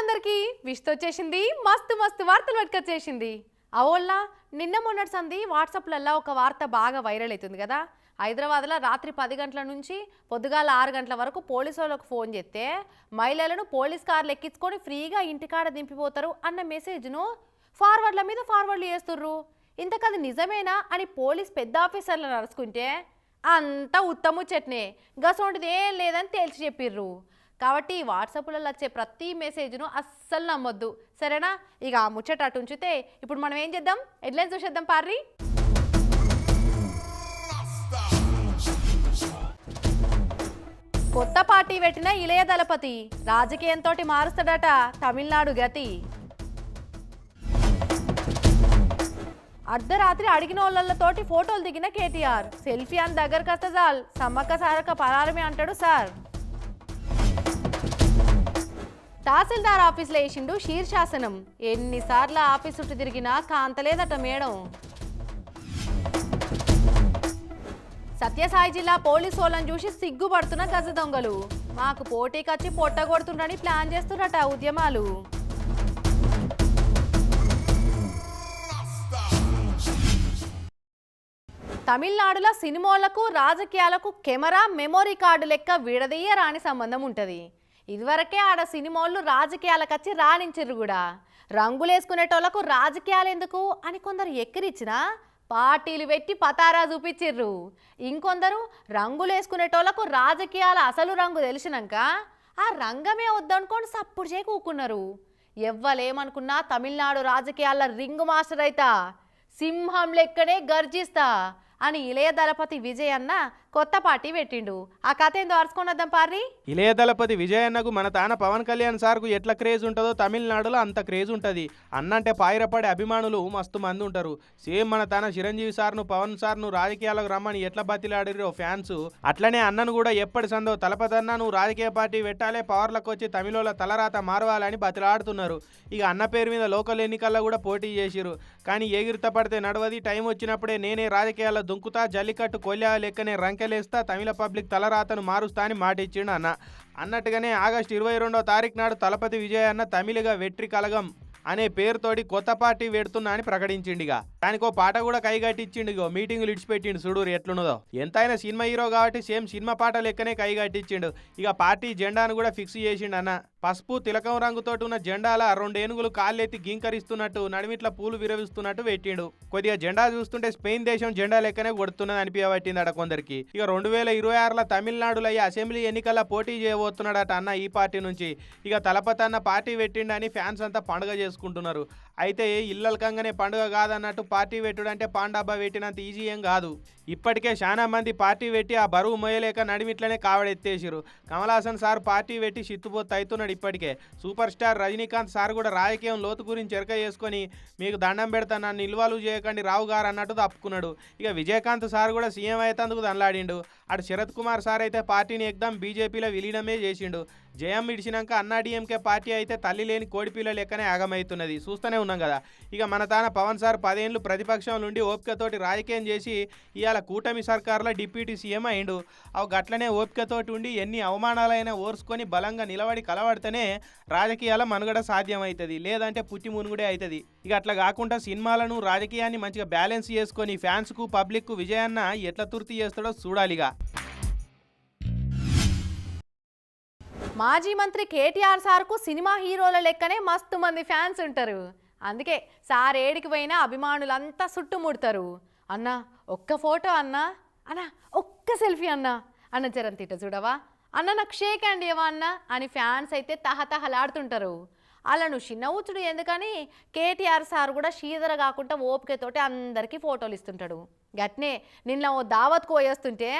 అందరికీ విష్తో వచ్చేసింది. మస్తు మస్తు వార్తలు పట్టుకొచ్చేసింది. అవోళ్ళ నిన్న మొన్నటి సంది వాట్సాప్లల్లో ఒక వార్త బాగా వైరల్ అవుతుంది కదా. హైదరాబాద్లో రాత్రి పది గంటల నుంచి పొద్దుగాల ఆరు గంటల వరకు పోలీసు వాళ్ళకు ఫోన్ చేస్తే మహిళలను పోలీస్ కార్లు ఎక్కించుకొని ఫ్రీగా ఇంటికాడ దింపిపోతారు అన్న మెసేజ్ను ఫార్వర్డ్ల మీద ఫార్వర్డ్లు చేస్తుర్రు. ఇంతకది నిజమేనా అని పోలీస్ పెద్ద ఆఫీసర్లను నడుచుకుంటే అంతా ఉత్తము చట్నే గసోంటిది ఏం లేదని తేల్చి చెప్పిర్రు. కాబట్టి వాట్సాప్లలో వచ్చే ప్రతి మెసేజ్ను అస్సలు నమ్మొద్దు. సరేనా? ఇక ఆ ముచ్చట అటు ఉంచితే ఇప్పుడు మనం ఏం చేద్దాం? హెడ్లైన్స్ చూసేద్దాం పార్రి. కొత్త పార్టీ పెట్టిన ఇళయ దళపతి రాజకీయంతో మారుస్తాడట తమిళనాడు గతి. అర్ధరాత్రి అడిగిన వాళ్ళతోటి ఫోటోలు దిగిన కేటీఆర్. సెల్ఫీ అని దగ్గరకు వస్తే చాలు. సమ్మక్క సారక్క పరారమే అంటాడు సార్. తహసీల్దార్ ఆఫీస్లో వేసిండు శీర్షాసనం. ఎన్నిసార్లు ఆఫీస్ చుట్టూ తిరిగినా కాంతలేదట మేడం. సత్యసాయి జిల్లా పోలీసు వాళ్ళని చూసి సిగ్గుపడుతున్న గజ దొంగలు. మాకు పోటీకొచ్చి పొట్టగొడుతుండని ప్లాన్ చేస్తున్నట ఉద్యమాలు. తమిళనాడులో సినిమాలకు రాజకీయాలకు కెమెరా మెమొరీ కార్డు లెక్క విడదీయరాని సంబంధం ఉంటుంది. ఇదివరకే ఆడ సినిమాళ్ళు రాజకీయాలకు వచ్చి రాణించిర్రు కూడా. రంగులేసుకునేటోళ్ళకు రాజకీయాలు ఎందుకు అని కొందరు ఎక్కిరిచ్చినా పార్టీలు పెట్టి పతారా చూపించిర్రు ఇంకొందరు రంగులేసుకునేటోళ్ళకు రాజకీయాల అసలు రంగు తెలిసినాక ఆ రంగమే వద్దనుకొని సప్పుడు చే కూకున్నారు ఎవ్వలేమనుకున్నా తమిళనాడు రాజకీయాల రింగు మాస్టర్ అయితా సింహం లెక్కనే గర్జిస్తా అని ఇళయ దళపతి విజయ్ అన్న కొత్త పార్టీ పెట్టిండు. ఆ కథ ఏందో అరుచుకొని వద్దాం పార్రి? ఇళయ దళపతి విజయన్నకు మన తాన పవన్ కళ్యాణ్ సార్కు ఎట్లా క్రేజ్ ఉంటుందో తమిళనాడులో అంత క్రేజ్ ఉంటుంది. అన్నంటే పాయిరపడే అభిమానులు మస్తు మంది ఉంటారు. సేమ్ మన తాన చిరంజీవి సార్ను పవన్ సార్ను రాజకీయాలకు రమ్మని ఎట్లా బతిలాడిరో ఫ్యాన్స్. అట్లనే అన్నను కూడా ఎప్పటి సందో తలపదన్నా నువ్వు రాజకీయ పార్టీ పెట్టాలే పవర్లకు వచ్చి తమిళోళ్ళ తలరాత మారవాలని బతిలాడుతున్నారు. ఇక అన్న పేరు మీద లోకల్ ఎన్నికల్లో కూడా పోటీ చేసిరు కానీ ఎగిరిత పడితే నడవది టైం వచ్చినప్పుడే నేనే రాజకీయాల్లో దుంకుతా జల్లికట్టు కొల్లా లెక్కనే రంకెలేస్తా తమిళ పబ్లిక్ తలరాతను మారుస్తా అని మాట ఇచ్చిండు అన్న. అన్నట్టుగానే ఆగస్టు ఇరవై రెండో తారీఖు నాడు తలపతి విజయ అన్న తమిళగా వెట్రి కలగం అనే పేరుతోటి కొత్త పార్టీ పెడుతున్నా అని ప్రకటించిండిగా. దానికో పాట కూడా కైగట్టించిండు మీటింగులు ఇడిచిపెట్టిండు చూడు ఎట్లున్నదో. ఎంతైనా సినిమా హీరో కాబట్టి సేమ్ సినిమా పాట లెక్కనే కైగట్టించిండు ఇక పార్టీ జెండాను కూడా ఫిక్స్ చేసిండు అన్న. పసుపు తిలకం రంగుతోటి ఉన్న జెండాల రెండు ఏనుగులు కాళ్ళెత్తి గింకరిస్తున్నట్టు నడిమిట్ల పూలు విరవిస్తున్నట్టు పెట్టిండు కొద్దిగా జెండా చూస్తుంటే స్పెయిన్ దేశం జెండా లెక్కనే కొడుతున్నది అనిపించబట్టిందట కొందరికి. ఇక రెండు వేల ఇరవై ఆరులో తమిళనాడులో ఈ అసెంబ్లీ ఎన్నికల పోటీ చేయబోతున్నాడట అన్న ఈ పార్టీ నుంచి. ఇక తలపతన్న అన్న పార్టీ పెట్టిండని ఫ్యాన్స్ అంతా పండుగ చేసుకుంటున్నారు. అయితే ఇల్లలకంగానే పండుగ కాదన్నట్టు పార్టీ పెట్టుడు అంటే పాండాబా పెట్టినంత ఈజీ ఏం కాదు. ఇప్పటికే చాలా మంది పార్టీ పెట్టి ఆ బరువు మోయలేక నడిమిట్లనే కావడెత్తేసిరు కమల్ హాసన్ సార్ పార్టీ పెట్టి చిత్తుపోతు అవుతున్నాడు ఇప్పటికే. సూపర్ స్టార్ రజనీకాంత్ సార్ కూడా రాజకీయం లోతు గురించి ఎరక చేసుకొని మీకు దండం పెడతా నన్ను నిల్వలు చేయకండి రావు గారు అన్నట్టు తప్పుకున్నాడు. ఇక విజయకాంత్ సార్ కూడా సీఎం అయితందుకు దండలాడిండు. అటు శరత్ కుమార్ సార్ అయితే పార్టీని ఎగ్దాం బీజేపీలో విలీనమే చేసిండు. జయం ఇడిచినాక అన్నాడీఎంకే పార్టీ అయితే తల్లి లేని కోడిపిల్ల లెక్కనే ఆగమవుతున్నది చూస్తూనే ఉన్నాం కదా. ఇక మన తాన పవన్ సార్ పదేళ్ళు ప్రతిపక్షం నుండి ఓపికతోటి రాజకీయం చేసి ఇవాళ కూటమి సర్కార్లో డిప్యూటీ సీఎం అయిండు. అవి గట్లనే ఓపికతోటి ఉండి ఎన్ని అవమానాలైనా ఓర్చుకొని బలంగా నిలబడి కలబడితేనే రాజకీయాల మనుగడ సాధ్యమవుతుంది లేదంటే పుట్టి మునుగుడే అవుతుంది ఇక అట్లా కాకుండా సినిమాలను రాజకీయాన్ని మంచిగా బ్యాలెన్స్ చేసుకొని ఫ్యాన్స్కు పబ్లిక్కు విజయాన్న ఎట్లా తుర్తి చేస్తాడో చూడాలిగా. మాజీ మంత్రి కేటీఆర్ సార్కు సినిమా హీరోల లెక్కనే మస్తు మంది ఫ్యాన్స్ ఉంటారు. అందుకే సార్ ఏడికి పోయినా అభిమానులంతా చుట్టుముడతారు అన్నా ఒక్క ఫోటో అన్నా? అన్నా ఒక్క సెల్ఫీ అన్నా. అన్న జరంతిట చూడవా? అన్న నాకు షేక్ అండి ఏవా అన్న? అని ఫ్యాన్స్ అయితే తహతహలాడుతుంటారు. నువ్వు చిన్నవుచుడు ఎందుకని? కేటీఆర్ సార్ కూడా షీదర కాకుండా ఓపికతోటి అందరికీ ఫోటోలు ఇస్తుంటాడు. గట్నే నిన్న ఓ దావత్కు పోయేస్తుంటే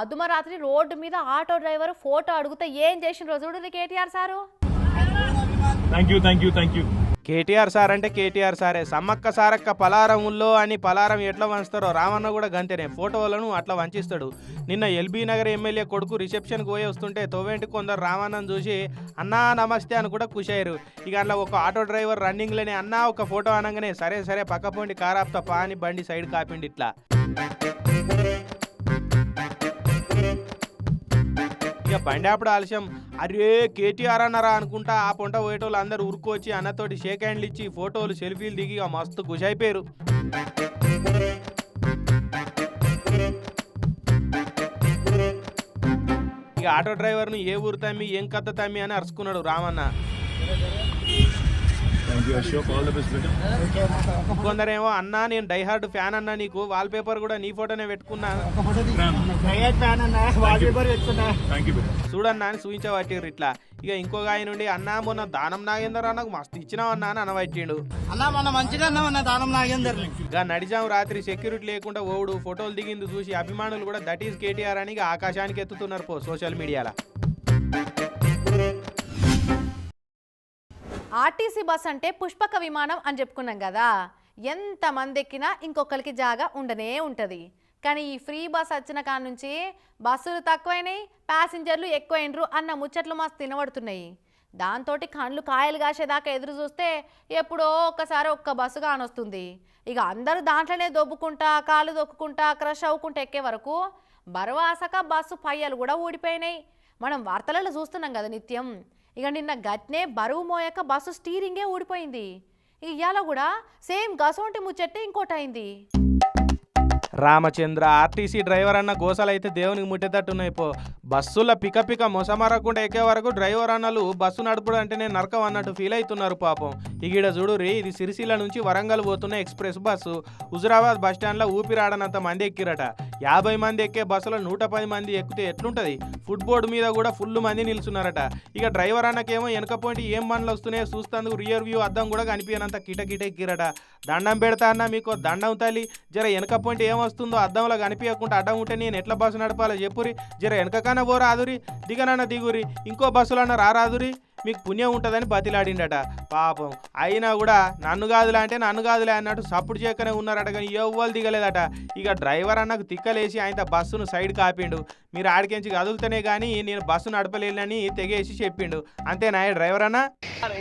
అదుమరాత్రి రోడ్డు మీద ఆటో డ్రైవర్ ఫోటో అడుగుతా ఏం చేసిన రోజు KTR sir. Thank you thank you thank you. KTR sir అంటే కేటీఆర్ సారే. సమ్మక్క సారక్క పలారముల్లో అని పలారం ఎట్లా వంచుతారో రామన్న కూడా గంతేనే. ఫోటోలను అట్లా వంచిస్తాడు. నిన్న ఎల్బీ నగర్ ఎమ్మెల్యే కొడుకు రిసెప్షన్కి పోయి వస్తుంటే తోవేంటి కొందరు రామన్నను చూసి అన్నా నమస్తే అని కూడా ఖుషయ్యారు ఇక అట్లా ఒక ఆటో డ్రైవర్ రన్నింగ్లోనే అన్నా ఒక ఫోటో అనగానే సరే సరే పక్క పోండి కారాప్తా పా అని బండి సైడ్ కాపిండి ఇట్లా. ఇక బండి అప్పుడు ఆలస్యం. అరే కేటీఆర్ అన్నారా అనుకుంటా ఆ పొంట పోయేటోళ్ళు అందరు ఉరుకొచ్చి అన్నతోటి షేక్ హ్యాండ్లు ఇచ్చి ఫోటోలు సెల్ఫీలు దిగి ఇక మస్తు గుషైపోయారు ఇక ఆటో డ్రైవర్ను ఏ ఊరు తమ్మి ఏం కథ తమ్మి అని అరుచుకున్నాడు రామన్న. కొందరేమో అన్నా నేను డైహార్డ్ ఫ్యాన్ అన్నా నీకు వాల్ పేపర్ కూడా నీ ఫోటోనే పెట్టుకున్నా. చూడన్నా అని చూపించబట్టిర్రు ఇట్లా. ఇక ఇంకొక ఆయన నుండి అన్నా మొన్న దానం నాగేందర్ అన్నకు మస్తు ఇచ్చినావన్నా అని అనబట్టిండు. అన్న మన మంచిగా అన్న దానం నాగేందర్ ఇక నడిజాం రాత్రి సెక్యూరిటీ లేకుండా ఓడు ఫోటోలు దిగింది చూసి అభిమానులు కూడా దట్ ఈస్ కేటీఆర్ అని ఇక ఆకాశానికి ఎత్తుతున్నారు పో సోషల్ మీడియాలో. ఆర్టీసీ బస్ అంటే పుష్పక విమానం అని చెప్పుకున్నాం కదా. ఎంతమంది ఎక్కినా ఇంకొకరికి జాగా ఉండనే ఉంటుంది. కానీ ఈ ఫ్రీ బస్ వచ్చిన కాడ నుంచి బస్సులు తక్కువైనాయి ప్యాసింజర్లు ఎక్కువైనరు అన్న ముచ్చట్లు మస్తు తినబడుతున్నాయి దాంతో కళ్ళు కాయలు కాసేదాకా ఎదురు చూస్తే ఎప్పుడో ఒక్కసారి ఒక్క బస్సు కానొస్తుంది ఇక అందరూ దాంట్లోనే దొబ్బుకుంటా కాలు దొక్కుకుంటా క్రష్ అవ్వుకుంటా ఎక్కే వరకు బరువాసక బస్సు పయ్యలు కూడా ఊడిపోయినాయి. మనం వార్తలలో చూస్తున్నాం కదా నిత్యం. ఇక నిన్న గట్నే బరువు మోయక బస్సు స్టీరింగే ఊడిపోయింది. ఇక ఇవాళ కూడా సేమ్ గసోంటి ముచ్చట్టే ఇంకోటి అయింది రామచంద్ర ఆర్టీసీ డ్రైవర్ అన్న గోసలు అయితే దేవునికి ముట్టేటట్టున్నాయి పో. బస్సుల పిక పిక మొసమరకుండా ఎక్కే వరకు డ్రైవర్ అన్నలు బస్సు నడుపుడు అంటేనే నరకం అన్నట్టు ఫీల్ అవుతున్నారు పాపం. ఇగిడ చూడురి ఇది సిరిసిల్ల నుంచి వరంగల్ పోతున్న ఎక్స్ప్రెస్ బస్సు. హుజురాబాద్ బస్ స్టాండ్లో ఊపిరాడనంత మంది ఎక్కిరట. యాభై మంది ఎక్కే బస్సులో నూట పది మంది ఎక్కితే ఎట్లుంటది? ఫుడ్ బోర్డు మీద కూడా ఫుల్ మంది నిల్చున్నారట. ఇక డ్రైవర్ అన్నకేమో వెనక పోయింటి ఏం బండ్లు వస్తున్నాయో చూస్తాందుకు రియర్ వ్యూ అద్దం కూడా కనిపించనంత కిట ఎక్కిరట. దండం పెడతా అన్న మీకు దండం తల్లి. జర వెనక పోయింటి ఏం వస్తుందో అద్దంలో కనిపించకుండా అడ్డం ఉంటే నేను ఎట్లా బస్సు నడపాలో చెప్పురి. జర వెనకకన్నా పోరాదురి దిగనన్న దిగురి. ఇంకో బస్సులన్న రారాదురి. మీకు పుణ్యం ఉంటుందని బతిలాడిండట. పాపం. అయినా కూడా నన్ను కాదులే అంటే నన్ను కాదులే అన్నట్టు సప్పుడు చేయకనే ఉన్నారట కానీ ఎవ్వరు దిగలేదట. ఇక డ్రైవర్ అన్నకు తిక్కలేసి ఆయన బస్సును సైడ్ కాపిండు. మీరు ఆడికించి కదులుతూనే కానీ నేను బస్సు నడపలేనని తెగేసి చెప్పిండు. అంతేనా డ్రైవర్ అన్న?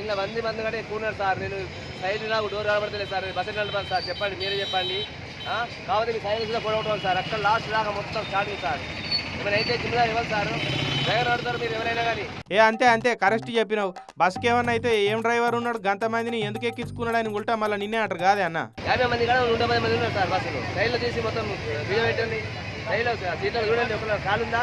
ఇలా మంది మంది కంటే ఎక్కువ ఉన్నారు సార్. నేను సైడ్ నాకు డోర్ కనబడతలేదు సార్. నేను బస్సు నడపాలి సార్? చెప్పండి మీరే చెప్పండి. కాబట్టి మీ సైడ్ కూడా సార్. అక్కడ లాస్ట్ దాకా మొత్తం స్టార్టింగ్ సార్. ఏమైనా అయితే జిమ్మదారు ఇవ్వాలి సార్. ఏ అంతే అంతే కరెక్ట్ చెప్పినావు. బస్కి ఏమన్నా అయితే ఏం డ్రైవర్ ఉన్నాడు గంతమందిని ఎందుకు ఎక్కించుకున్నాడు అని ఉల్టా మళ్ళీ నిన్నే అంటారు కాదే అన్న? యాభై మంది కూడా నూట మంది ఉన్నారు సార్ బస్సులో. రైల్లో తీసి మొత్తం సీట్లో చూడండి ఒక కాలు ఉందా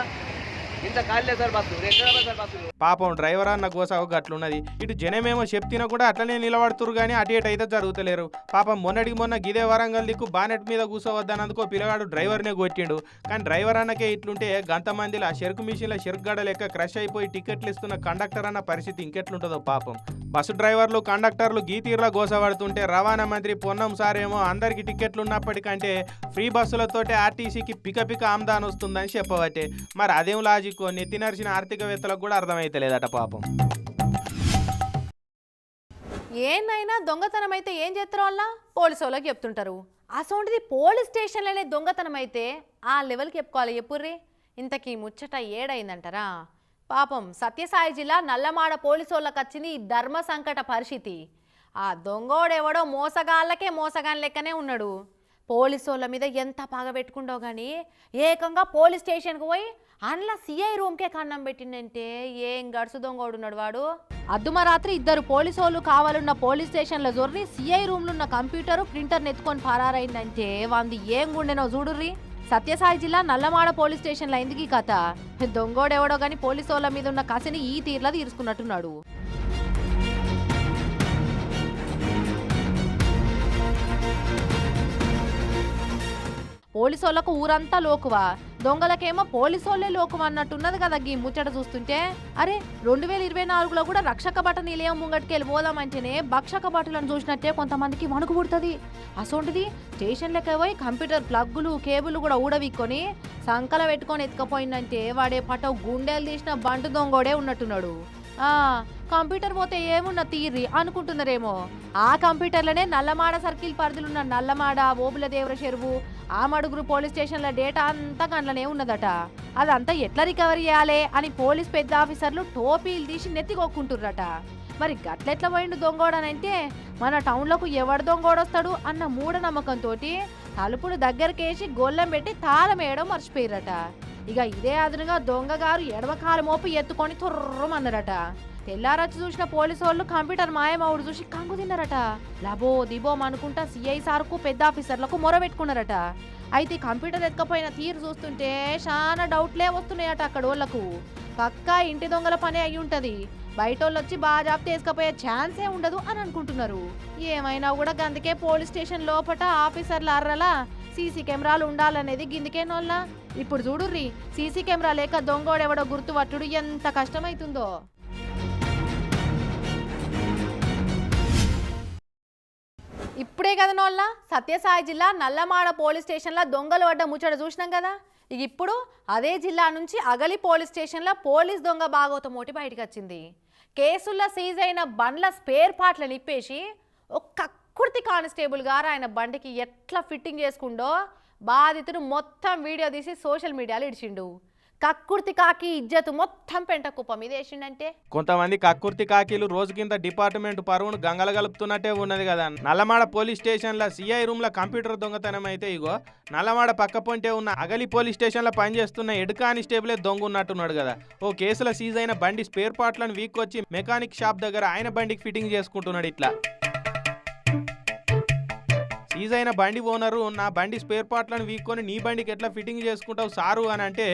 ఇంత కాలు సార్ బస్సు సార్ పాపం డ్రైవర్ అన్న గోసావు గట్లున్నది. ఇటు జనమేమో చెప్తినా కూడా అట్లనే నిలబడుతురు కానీ అటు ఇటు అయితే జరుగుతలేరు. పాపం మొన్నటికి మొన్న గిదే వరంగల్ దిక్కు బానెట్ మీద కూసోవద్దనందుకో పిల్లగాడు డ్రైవర్నే కొట్టిండు. కానీ డ్రైవర్ అన్నకే ఇట్లుంటే గంత మందిలో ఆ చెరుకు మిషన్ల చెరుకు గడ లెక్క క్రష్ అయిపోయి టికెట్లు ఇస్తున్న కండక్టర్ అన్న పరిస్థితి ఇంకెట్లుంటుందో పాపం. బస్సు డ్రైవర్లు కండక్టర్లు గీతీర్లా గోసపడుతుంటే రవాణా మంత్రి పొన్నం సారేమో అందరికి టికెట్లు ఉన్నప్పటికంటే ఫ్రీ బస్సులతోటే ఆర్టీసీకి పిక పిక ఆమ్దాన్ వస్తుందని చెప్పబట్టే. మరి అదేం లాజిక్? నెత్తి నరిచిన ఆర్థికవేత్తలకు కూడా అర్థమైతలేదట పాపం. ఏందైనా దొంగతనం అయితే ఏం చేస్తారు వల్ల పోలీసు వాళ్ళకి చెప్తుంటారు. అసోంటిది పోలీస్ స్టేషన్లోనే దొంగతనం అయితే ఆ లెవెల్కి చెప్పుకోవాలి ఎప్పుర్రి ఇంతకీ ముచ్చట ఏడైందంటారా? పాపం సత్యసాయి జిల్లా నల్లమాడ పోలీసు వాళ్ళకి వచ్చింది ఈ ధర్మ సంకట పరిస్థితి. ఆ దొంగోడెవడో మోసగాళ్ళకే మోసగాని లెక్కనే ఉన్నాడు. పోలీసోళ్ళ మీద ఎంత పగ పెట్టుకుండో కానీ ఏకంగా పోలీస్ స్టేషన్కి పోయి అందులో సిఐ రూమ్కే కన్నం పెట్టిండంటే ఏం గడుసు దొంగోడు ఉన్నాడు వాడు అద్దుమరాత్రి ఇద్దరు పోలీసోళ్ళు వాళ్ళు కావాలన్న పోలీస్ స్టేషన్లో జొర్రి సిఐ రూమ్లో ఉన్న కంప్యూటర్ ప్రింటర్ నెత్తుకొని పరారైందంటే వాంది ఏం గుండెనో చూడుర్రి. సత్యసాయి జిల్లా నల్లమాడ పోలీస్ స్టేషన్లో అయింది ఈ కథ. దొంగోడెవడో గాని పోలీసు వాళ్ళ మీద ఉన్న కసిని ఈ తీర్లా తీర్చుకున్నట్టున్నాడు. పోలీసోళ్ళకు ఊరంతా లోకువా? దొంగలకేమో పోలీసోళ్ళే లోకువా అన్నట్టున్నది కదా గీ ముచ్చట చూస్తుంటే. అరే రెండు వేల ఇరవై నాలుగులో కూడా రక్షక బట నిలయం ముంగటికెళ్ళి పోదామంటేనే భక్షక బట్టలను చూసినట్టే కొంతమందికి వణుకు పుడుతుంది. అసోంటిది స్టేషన్లకి పోయి కంప్యూటర్ ప్లగ్గులు కేబుల్ కూడా ఊడవిక్కొని సంకల పెట్టుకొని ఎత్తుకపోయిందంటే వాడే పట గుండెలు తీసిన బంటు దొంగోడే ఉన్నట్టున్నాడు. ఆ కంప్యూటర్ పోతే ఏమున్న తీరి అనుకుంటున్నారేమో. ఆ కంప్యూటర్లోనే నల్లమాడ సర్కిల్ పరిధిలున్న నల్లమాడ ఓబుల దేవర చెరువు ఆ మడుగురు పోలీస్ స్టేషన్ల డేటా అంతా గంటలనే ఉన్నదట. అదంతా ఎట్లా రికవరీ చేయాలి అని పోలీస్ పెద్ద ఆఫీసర్లు టోపీలు తీసి నెత్తికొక్కుంటుర్రట. మరి గట్లెట్ల పోయిండు దొంగోడనంటే? మన టౌన్లకు ఎవడు దొంగోడొస్తాడు అన్న మూఢనమ్మకంతో తలుపులు దగ్గరకేసి గొల్లెం పెట్టి తాళం వేయడం మర్చిపోయిరట ఇక ఇదే అదునుగా దొంగగారు ఎడమకాలు మోపు ఎత్తుకొని తుర్రమన్నారట. తెల్లారొచ్చి చూసిన పోలీసు వాళ్ళు కంప్యూటర్ మాయమవుడు చూసి కంగు తిన్నారట. లబో దిబోం అనుకుంటా సిఐ సార్కు పెద్ద ఆఫీసర్లకు మొరబెట్టుకున్నారట అయితే కంప్యూటర్ ఎత్తుకపోయిన తీరు చూస్తుంటే చాలా డౌట్లే వస్తున్నాయట అక్కడ వాళ్ళకు. పక్కా ఇంటి దొంగల పనే అయి ఉంటది. బయట వాళ్ళు వచ్చి జాబ్ తీసుకపోయే ఛాన్సే ఉండదు అని అనుకుంటున్నారు. ఏమైనా కూడా గందుకే పోలీస్ స్టేషన్ లోపట ఆఫీసర్ల అర్రలా సీసీ కెమెరాలు ఉండాలనేది గిందికేనోళ్ళ. ఇప్పుడు చూడుర్రి సీసీ కెమెరా లేక దొంగోడెవడో గుర్తుపట్టుడు ఎంత కష్టమైతుందో. ఇప్పుడే కదా నోళ్ళ? సత్యసాయి జిల్లా నల్లమాడ పోలీస్ స్టేషన్లో దొంగలు పడ్డ ముచ్చట చూసినాం కదా? ఇక ఇప్పుడు అదే జిల్లా నుంచి అగలి పోలీస్ స్టేషన్లో పోలీస్ దొంగ బాగోతం ఒకటి బయటకు వచ్చింది. కేసుల్లో సీజ్ అయిన బండ్ల స్పేర్ పార్ట్లను నిప్పేసి ఒక్క కుర్తి కానిస్టేబుల్ గారు ఆయన బండికి ఎట్లా ఫిట్టింగ్ చేసుకుండో బాధితుడు మొత్తం వీడియో తీసి సోషల్ మీడియాలో ఇడిచిండు. కక్కుర్తి కాకి ఇజ్జత్ మొత్తం పెంట కుప్పం. ఇది వేసిండంటే? కొంతమంది కక్కుర్తి కాకీలు రోజు కింద డిపార్ట్మెంట్ పరువును గంగల గలుపుతున్నట్టే ఉన్నది కదా. నల్లమాడ పోలీస్ స్టేషన్ల సిఐ రూమ్ల కంప్యూటర్ దొంగతనం అయితే ఇగో నల్లమాడ పక్క పొంటే ఉన్న అగలి పోలీస్ స్టేషన్లో పనిచేస్తున్న హెడ్ కానిస్టేబులే దొంగ ఉన్నట్టున్నాడు కదా. ఓ కేసుల సీజ్ అయిన బండి స్పేర్ పార్ట్లను వీక్ వచ్చి మెకానిక్ షాప్ దగ్గర ఆయన బండికి ఫిట్టింగ్ చేసుకుంటున్నాడు ఇట్లా. అయిన బండి ఓనరు నా బండి స్పేర్ పార్ట్లను వీక్కొని నీ బండికి ఎట్లా ఫిట్టింగ్ చేసుకుంటావు సారు అని అంటే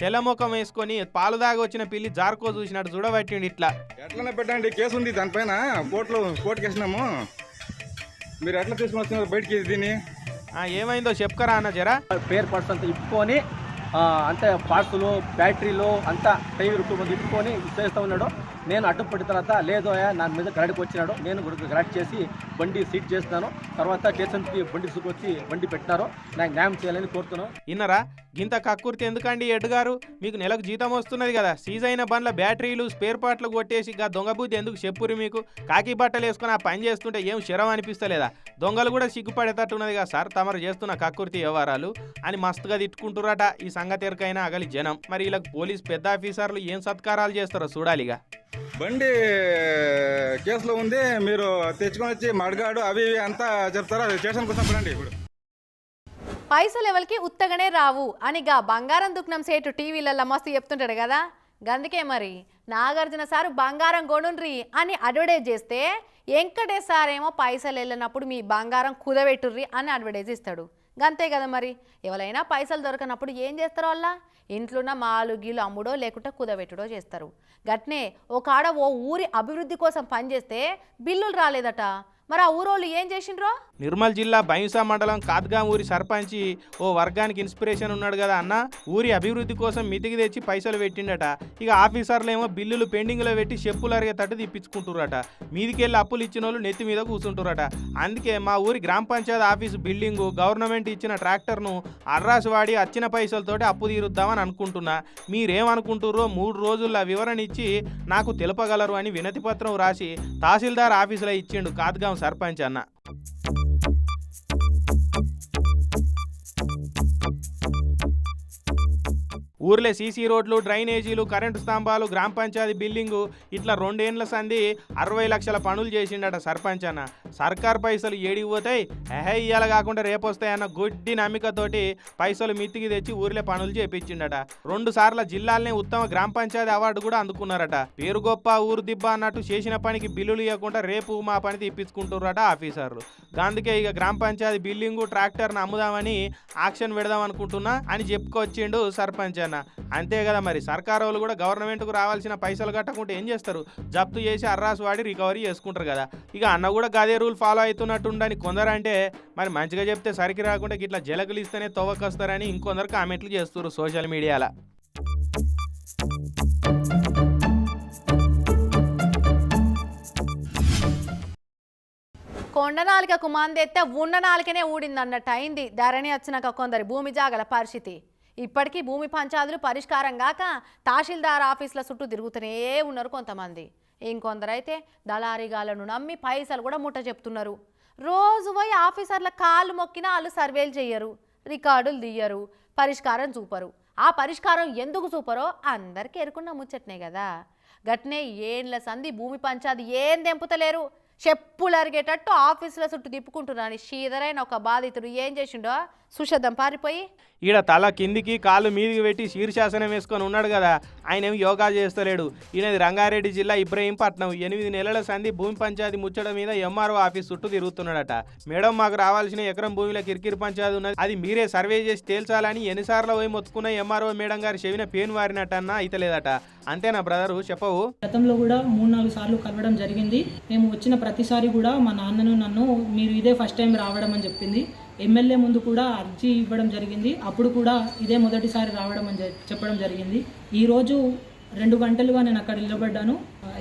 తెల్లముఖం వేసుకొని పాలు దాగా వచ్చిన పిల్లి జార్కో చూసినట్టు చూడబట్టిండు ఇట్లా. ఎట్లనే పెట్టండి కేసు ఉంది దానిపైన కోర్టులో కోర్టుకి వేసినాము. మీరు ఎట్లా తీసుకుని వస్తున్నారు బయటికి దీన్ని? ఆ, ఏమైందో చెప్పుకరా అన్న జరా. పేర్ పార్ట్స్ అంతా ఇప్పుకొని అంతే పార్ట్స్లు బ్యాటరీలు అంతా టైర్ ఇప్పుకొని చేస్తూ ఉన్నాడు. నేను అడ్డుపడిన తర్వాత లేదు నా మీద గరాడికి వచ్చినాడు. నేను కూడా చేసి బండి సీట్ చేస్తున్నాను. తర్వాత స్టేషన్కి బండి తీసుకొచ్చి బండి పెట్టినారు. నాకు న్యాయం చేయాలని కోరుతున్నాను. ఇన్నరా గింత కక్కుర్తి ఎందుకండి ఎడ్డుగారు మీకు నెలకు జీతం వస్తున్నది కదా. సీజ్ అయిన బండ్ల బ్యాటరీలు స్పేర్ పార్ట్లు కొట్టేసి ఇక దొంగబూతి ఎందుకు చెప్పురు మీకు? కాకి బట్టలు వేసుకుని ఆ పని చేస్తుంటే ఏం శరం అనిపిస్తలేదా? దొంగలు కూడా సిగ్గుపడేటట్టున్నది కదా సార్ తమరు చేస్తున్న కక్కుర్తి వ్యవహారాలు. అని మస్తుగా తిట్టుకుంటురట ఈ సంగతి ఎరకైనా అగలి జనం. మరి వీళ్ళకి పోలీస్ పెద్ద ఆఫీసర్లు ఏం సత్కారాలు చేస్తారో చూడాలిగా. బండి కేసులో ఉంది. మీరు తెచ్చుకొని వచ్చి మడగాడు అవి ఇవి అంతా చెప్తారా? స్టేషన్కి వస్తాం ఇప్పుడు. పైసలు ఎవరికి ఉత్తగానే రావు అని గా బంగారం దుఃఖనం సేటు టీవీలలో మస్తు చెప్తుంటాడు కదా. గందుకే మరి నాగార్జున సారు బంగారం కొనుండ్రి అని అడ్వర్టైజ్ చేస్తే వెంకటేష్ సార్ ఏమో పైసలు వెళ్ళినప్పుడు మీ బంగారం కుదబెట్టుర్రి అని అడ్వర్టైజ్ ఇస్తాడు. గంతే కదా మరి ఎవరైనా పైసలు దొరకనప్పుడు ఏం చేస్తారో వాళ్ళ? ఇంట్లోన మాలు గీలు అమ్ముడో లేకుంటే కుదబెట్టుడో చేస్తారు. గట్నే ఒక ఆడ ఓ ఊరి అభివృద్ధి కోసం పనిచేస్తే బిల్లులు రాలేదట. మరి ఆ ఊరోళ్ళు ఏం చేసిండ్రో? నిర్మల్ జిల్లా బైంసా మండలం కాద్గాం ఊరి సర్పంచి ఓ వర్గానికి ఇన్స్పిరేషన్ ఉన్నాడు కదా అన్న. ఊరి అభివృద్ధి కోసం మితికి తెచ్చి పైసలు పెట్టిండట. ఇక ఆఫీసర్లు ఏమో బిల్లులు పెండింగ్లో పెట్టి చెప్పులు అరిగేటట్టు తిప్పించుకుంటురట మీదికెళ్ళి అప్పులు ఇచ్చిన వాళ్ళు నెత్తి మీద కూర్చుంటురట అందుకే మా ఊరి గ్రామ పంచాయతీ ఆఫీసు బిల్డింగు గవర్నమెంట్ ఇచ్చిన ట్రాక్టర్ను అర్రాసు వాడి వచ్చిన పైసలతోటి అప్పు తీరుద్దామని అనుకుంటున్నా. మీరేమనుకుంటుర్రో మూడు రోజుల్లో వివరణ ఇచ్చి నాకు తెలుపగలరు అని వినతిపత్రం రాసి తహసీల్దార్ ఆఫీసులో ఇచ్చిండు కాద్గాం సర్పంచ్ అన్న. ఊర్లే సీసీ రోడ్లు డ్రైనేజీలు కరెంటు స్తంభాలు గ్రామ పంచాయతీ బిల్డింగు ఇట్లా రెండేండ్ల సంధి అరవై లక్షల పనులు చేసిండట సర్పంచ్ అన్న. సర్కార్ పైసలు ఏడికి పోతాయి ఎహే ఇయ్యాల కాకుండా రేపొస్తాయన్న గుడ్డి నమ్మికతోటి పైసలు మిత్తికి తెచ్చి ఊర్లే పనులు చేపించిండట రెండు సార్ల జిల్లాలనే ఉత్తమ గ్రామ పంచాయతీ అవార్డు కూడా అందుకున్నారట. పేరు గొప్ప ఊరు దిబ్బ అన్నట్టు చేసిన పనికి బిల్లులు ఇవ్వకుండా రేపు మా పని తీపించుకుంటున్నారట ఆఫీసర్లు. అందుకే ఇక గ్రామ పంచాయతీ బిల్డింగు ట్రాక్టర్ను అమ్ముదామని ఆక్షన్ పెడదాం అనుకుంటున్నా అని చెప్పుకొచ్చిండు సర్పంచ్ అన్న. అంతే కదా మరి. సర్కారోళ్ళు వాళ్ళు కూడా గవర్నమెంట్కు రావాల్సిన పైసలు కట్టకుంటే ఏం చేస్తారు? జప్తు చేసి అర్రాసు వాడి రికవరీ చేసుకుంటారు కదా. ఇక అన్న కూడా గదే రూల్ ఫాలో అవుతున్నట్టుండని కొందరంటే మరి మంచిగా చెప్తే సరికి రాకుండా ఇట్లా జలకులు ఇస్తేనే తవ్వకొస్తారని ఇంకొందరు కామెంట్లు చేస్తారు సోషల్ మీడియాలో. కొండ నాలికకు మందెత్తే ఉన్న నాలికనే ఊడిందన్నట్టు అయింది. ధరణి వచ్చినాక కొందరి భూమి జాగల పరిస్థితి. ఇప్పటికీ భూమి పంచాదులు పరిష్కారం కాక తహసీల్దార్ ఆఫీసుల చుట్టూ తిరుగుతూనే ఉన్నారు కొంతమంది. ఇంకొందరైతే దళారీగాలను నమ్మి పైసలు కూడా ముట్ట చెప్తున్నారు. రోజు పోయి ఆఫీసర్ల కాళ్ళు మొక్కినా వాళ్ళు సర్వేలు చేయరు రికార్డులు తీయరు పరిష్కారం చూపరు. ఆ పరిష్కారం ఎందుకు చూపరో అందరికీ ఎరుకున్న ముచ్చట్నే కదా. గట్నే ఏండ్ల సంధి భూమి పంచాది ఏం దెంపుతలేరు చెప్పులు అరిగేటట్టు ఆఫీసుల చుట్టూ తిప్పుకుంటున్నాను శ్రీధరైన ఒక బాధితుడు ఏం చేసిండో సుషద్దం పారిపోయి ఈడ తల కిందికి కాళ్ళు మీదికి పెట్టి శీర్షాసనం వేసుకొని ఉన్నాడు కదా ఆయన ఏమి యోగా చేస్తలేడు. ఈయనది రంగారెడ్డి జిల్లా ఇబ్రహీంపట్నం. ఎనిమిది నెలల సంధి భూమి పంచాయతీ ముచ్చట మీద ఎంఆర్ఓ ఆఫీస్ చుట్టూ తిరుగుతున్నాడట. మేడం మాకు రావాల్సిన ఎకరం భూమిలో కిరికిరి పంచాయతీ ఉన్నది. అది మీరే సర్వే చేసి తేల్చాలని ఎన్నిసార్లు పోయి మొత్తుకున్న ఎంఆర్ఓ మేడం గారి చెవిన పేను వారినట్టన్నా అయితలేదట. అంతేనా బ్రదరు? చెప్పవు. గతంలో కూడా మూడు నాలుగు సార్లు కలవడం జరిగింది. మేము వచ్చిన ప్రతిసారి కూడా మా నాన్నను నన్ను మీరు ఇదే ఫస్ట్ టైం రావడం అని చెప్పింది. ఎమ్మెల్యే ముందు కూడా అర్జీ ఇవ్వడం జరిగింది. అప్పుడు కూడా ఇదే మొదటిసారి రావడం అని చెప్పడం జరిగింది. ఈరోజు రెండు గంటలుగా నేను అక్కడ నిలబడ్డాను.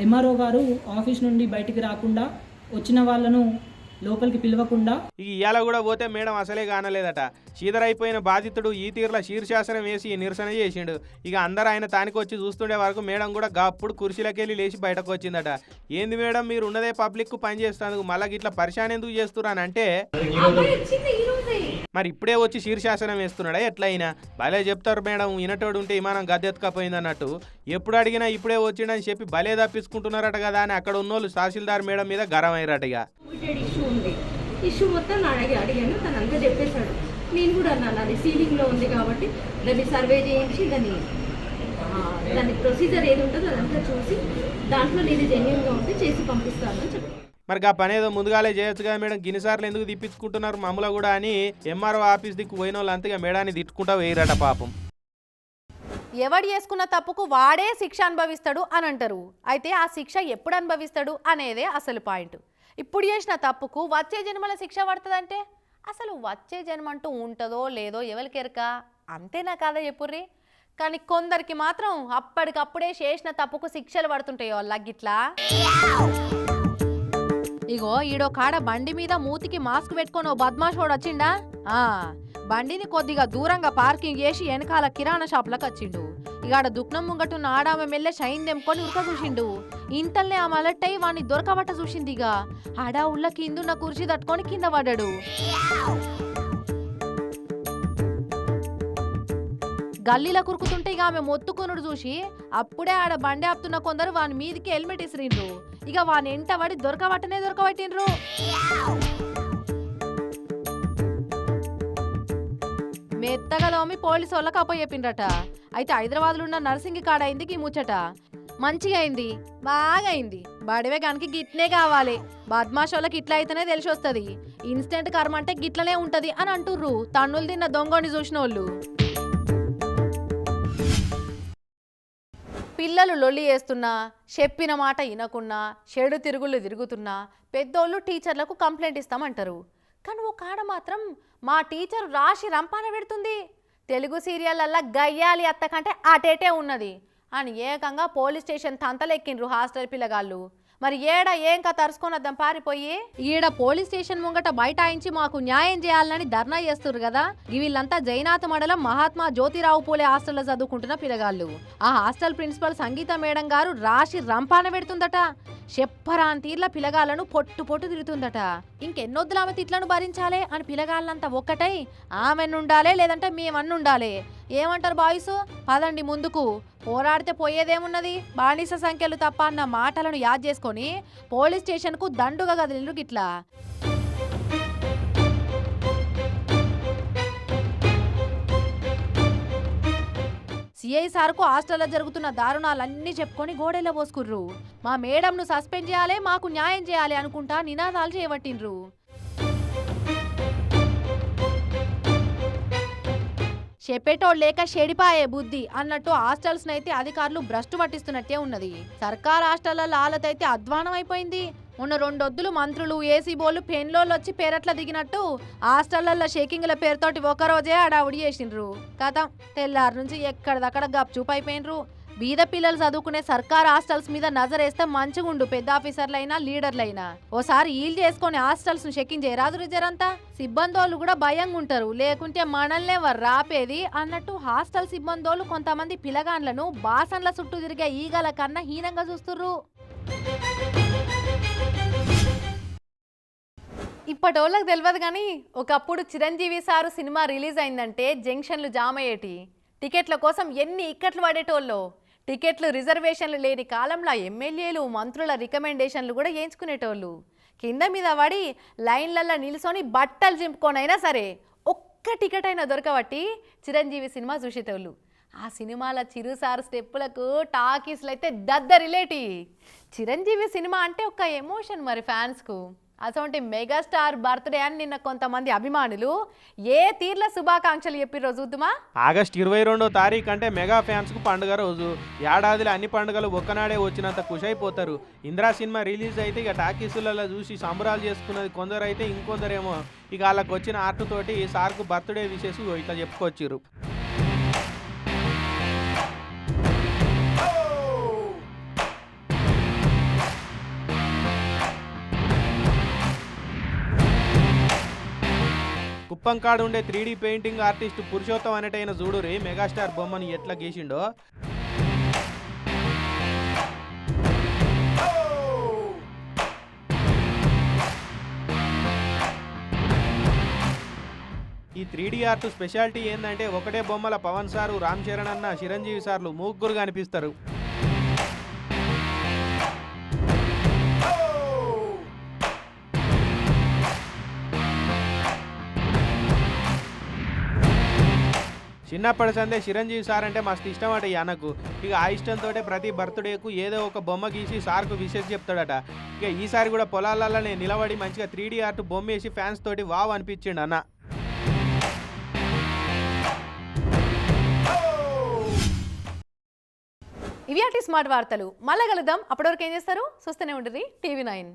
ఎంఆర్ఓ గారు ఆఫీస్ నుండి బయటికి రాకుండా వచ్చిన వాళ్ళను లోపలికి పిలవకుండా ఇక ఇవాళ కూడా పోతే మేడం అసలే కానలేదట. చీదరైపోయిన బాధితుడు ఈ తీరులో శీర్షాసనం వేసి నిరసన చేసిండు. ఇక అందరూ ఆయన తానికి వచ్చి చూస్తుండే వరకు మేడం కూడా గప్పుడు కుర్చీలకెళ్ళి లేచి బయటకు వచ్చిందట ఏంది మేడం మీరు ఉన్నదే పబ్లిక్కు పని మళ్ళీ ఇట్లా పరిశాన్ ఎందుకు చేస్తున్నాను అంటే మరి ఇప్పుడే వచ్చి శీర్షాసనం వేస్తున్నాడా? ఎట్లయినా? భలే చెప్తారు మేడం వినటోడు ఉంటే విమానం గద్దెత్తుకపోయింది అన్నట్టు ఎప్పుడు అడిగినా ఇప్పుడే వచ్చిండని చెప్పి భలే తప్పించుకుంటున్నారట కదా అని అక్కడ ఉన్నోళ్ళు తహసీల్దార్ మేడం మీద గరం అయ్యారట ఇక. ఇష్యూ మొత్తం అడిగాను. తను అంతా చెప్పేశాడు. నేను కూడా అన్నాను అది సీలింగ్లో ఉంది కాబట్టి దాన్ని సర్వే చేయించి దాన్ని దాని ప్రొసీజర్ ఏది ఉంటుందో అదంతా చూసి దాంట్లో నేను జెన్యున్గా ఉంటే చేసి పంపిస్తాను అని చెప్పాను మరి ఆ పని ఏదో ముందుగాలే చేయొచ్చు కదా మేడం. గిన్నిసార్లు ఎందుకు తిప్పించుకుంటున్నారు మమ్మల్ని కూడా అని ఎంఆర్ఓ ఆఫీస్ దిక్కు పోయిన వాళ్ళు అంతగా మేడాన్ని తిట్టుకుంటా వేయరట పాపం. ఎవడు చేసుకున్న తప్పుకు వాడే శిక్ష అనుభవిస్తాడు అని అంటారు. అయితే ఆ శిక్ష ఎప్పుడు అనుభవిస్తాడు అనేదే అసలు పాయింట్. ఇప్పుడు చేసిన తప్పుకు వచ్చే జన్మల శిక్ష పడుతుందంటే? అసలు వచ్చే జన్మ అంటూ ఉంటుందో లేదో ఎవరికెరక అంతేనా కాదా చెప్పుర్రి. కానీ కొందరికి మాత్రం అప్పటికప్పుడే చేసిన తప్పుకు శిక్షలు పడుతుంటాయో లగ్గిట్లా ఇగో ఈడో కాడ బండి మీద మూతికి మాస్క్ పెట్టుకొని ఓ బద్మాషోడు వచ్చిండా? బండిని కొద్దిగా దూరంగా పార్కింగ్ చేసి వెనకాల కిరాణా షాప్లకు వచ్చిండు. ఇగాడ దుఃఖం ముంగటున్న ఆడామె మెల్లె షైన్ దెంకొని ఉరక చూసిండు. ఇంతల్నే ఆమె అలర్ట్ వాణ్ణి వాడిని దొరకబట్ట చూసింది ఇక ఆడా ఉళ్ళ కిందున్న కుర్చీ తట్టుకొని కింద పడ్డాడు. గల్లీలో కురుకుతుంటే ఇక ఆమె మొత్తుకొనుడు చూసి అప్పుడే ఆడ బండి ఆపుతున్న కొందరు వాని మీదికి హెల్మెట్ ఇసిరిండ్రు. ఇక వాని ఎంట పడి దొరకబట్టనే దొరకబట్టిండ్రు. మెత్తగా దోమి పోలీసు వాళ్ళకి అప్పచెప్పిండ్రట అయితే హైదరాబాద్లో ఉన్న నర్సింగ్ కాడ అయింది గీ ముచ్చట. మంచిగా అయింది బాగా అయింది. బడివే గనికి గిట్నే కావాలి. బద్మాష్ వాళ్ళకి ఇట్లా అయితేనే తెలిసి వస్తుంది ఇన్స్టెంట్ కర్మ అంటే గిట్లనే ఉంటది అని అంటుర్రు. తన్నులు తిన్న దొంగని చూసిన వాళ్ళు పిల్లలు లొల్లి చేస్తున్నా చెప్పిన మాట వినకున్నా చెడు తిరుగుళ్ళు తిరుగుతున్నా పెద్దోళ్ళు టీచర్లకు కంప్లైంట్ ఇస్తామంటారు. కానీ ఒక ఆడ మాత్రం మా టీచర్ రాసి రంపాన పెడుతుంది. తెలుగు సీరియళ్ళల్లా గయ్యాలి అత్త కంటే అటేటే ఉన్నది. అని ఏకంగా పోలీస్ స్టేషన్ తంతలెక్కిండ్రు హాస్టల్ పిల్లగాళ్ళు. మరి ఏడ ఏం కథ తరుచుకొనద్దాం పారిపోయి? ఈడ పోలీస్ స్టేషన్ ముంగట బైఠాయించి మాకు న్యాయం చేయాలని ధర్నా చేస్తున్నారు కదా. వీళ్ళంతా జైనాథ్ మండలం మహాత్మా జ్యోతిరావు పూలే హాస్టల్లో చదువుకుంటున్న పిల్లగాళ్ళు. ఆ హాస్టల్ ప్రిన్సిపల్ సంగీత మేడం గారు రాశి రంపాన పెడుతుందట. చెప్పరాని తీర్ల పిలగాలను పొట్టు పొట్టు తిరుగుతుందట ఇంకెన్నొద్దులు ఆమె తిట్లను భరించాలే అని పిలగాళ్ళంతా ఒక్కటై ఆమెనుండాలే లేదంటే మేమన్నుండాలే ఏమంటారు బాయ్స్? పదండి ముందుకు. పోరాడితే పోయేదేమున్నది? బానిస సంఖ్యలు తప్ప అన్న మాటలను యాద్ చేసుకొని పోలీస్ స్టేషన్కు దండుగా కదిలిండ్రు గిట్లా. సిఐ సార్కు హాస్టల్లో జరుగుతున్న దారుణాలన్నీ చెప్పుకొని గోడెల్లో పోసుకుర్రు. మా మేడంను సస్పెండ్ చేయాలి మాకు న్యాయం చేయాలి అనుకుంటా నినాదాలు చేయబట్టిండ్రు చెప్పేటోడు లేక షెడిపాయే బుద్ధి అన్నట్టు హాస్టల్స్ అయితే అధికారులు భ్రష్టు పట్టిస్తున్నట్టే ఉన్నది. సర్కార్ హాస్టళ్ళ అయితే అధ్వానం అయిపోయింది. ఉన్న రెండొద్దులు మంత్రులు ఏసీ బోళ్ళు పెన్లోళ్ళు వచ్చి పేరట్ల దిగినట్టు హాస్టళ్ళలో షేకింగ్ల పేరుతోటి ఒకరోజే అడావుడి చేసిండ్రు. కథ తెల్లారి నుంచి ఎక్కడిదక్కడ గప్చూప్ అయిపోయినరు బీద పిల్లలు చదువుకునే సర్కార్ హాస్టల్స్ మీద నజరేస్తే మంచిగుండు పెద్ద ఆఫీసర్లైనా లీడర్లైనా. ఓసారి ఈల్ చేసుకొని హాస్టల్స్ను చెక్కింగ్ చేయరాదు రిజరంతా సిబ్బందోళ్ళు కూడా భయంగా ఉంటారు లేకుంటే మనల్నే వారు రాపేది అన్నట్టు హాస్టల్ సిబ్బందోళ్ళు కొంతమంది పిలగాండ్లను బాసన్ల చుట్టూ తిరిగే ఈగల కన్నా హీనంగా చూస్తుర్రు. ఇప్పటి వాళ్ళకి తెలియదు కానీ ఒకప్పుడు చిరంజీవి సారు సినిమా రిలీజ్ అయిందంటే జంక్షన్లు జామ్ అయ్యేటి టికెట్ల కోసం ఎన్ని ఇక్కట్లు పడేటోళ్ళు టికెట్లు రిజర్వేషన్లు లేని కాలంలో ఎమ్మెల్యేలు మంత్రుల రికమెండేషన్లు కూడా వేయించుకునేటోళ్ళు కింద మీద పడి లైన్లల్లో నిల్చొని బట్టలు చింపుకొనైనా సరే ఒక్క టికెట్ అయినా దొరకబట్టి చిరంజీవి సినిమా చూసేటోళ్ళు. ఆ సినిమాల చిరుసారు స్టెప్పులకు టాకీస్లు అయితే దద్దరిలేటి చిరంజీవి సినిమా అంటే ఒక ఎమోషన్ మరి ఫ్యాన్స్కు. అటువంటి మెగాస్టార్ బర్త్డే అని నిన్న కొంతమంది అభిమానులు ఏ తీర్ల శుభాకాంక్షలు చెప్పి రోజు ఆగస్ట్ ఇరవై రెండో తారీఖు అంటే మెగా ఫ్యాన్స్కు పండుగ రోజు. ఏడాదిలో అన్ని పండుగలు ఒక్కనాడే వచ్చినంత ఖుషి అయిపోతారు ఇందిరా సినిమా రిలీజ్ అయితే ఇక టాకీసులలో చూసి సంబరాలు చేసుకున్నది కొందరు అయితే ఇంకొందరేమో. ఇక వాళ్ళకి వచ్చిన ఆర్ట్ తోటి సార్కు బర్త్డే విషేసి ఇట్లా చెప్పుకొచ్చిర్రు కుప్పంకాడు ఉండే three D painting artist Purushottam అనేటైన చూడురి మెగాస్టార్ బొమ్మని ఎట్లా గీసిండో? ఈ త్రీడీ ఆర్ట్ స్పెషాలిటీ ఏంటంటే ఒకటే బొమ్మల పవన్ సారు రామ్ చరణ్ అన్న చిరంజీవి సార్లు ముగ్గురు కనిపిస్తారు చిన్నప్పటి సందే చిరంజీవి సార్ అంటే మస్తు ఇష్టం అట ఈ అన్నకు. ఇక ఆ ఇష్టంతో ప్రతి బర్త్డేకు ఏదో ఒక బొమ్మ గీసి సార్కు విషెస్ చెప్తాడట. ఇక ఈసారి కూడా పొలాలలోనే నిలబడి మంచిగా త్రీ డి ఆర్ట్ బొమ్మ వేసి ఫ్యాన్స్ తోటి వావ్ అనిపించిండు అన్న. ఇవి అటు స్మార్ట్ వార్తలు. మళ్ళా కలుద్దాం. అప్పటివరకు ఏం చేస్తారు? చూస్తూనే ఉంటుంది టీవీ నైన్.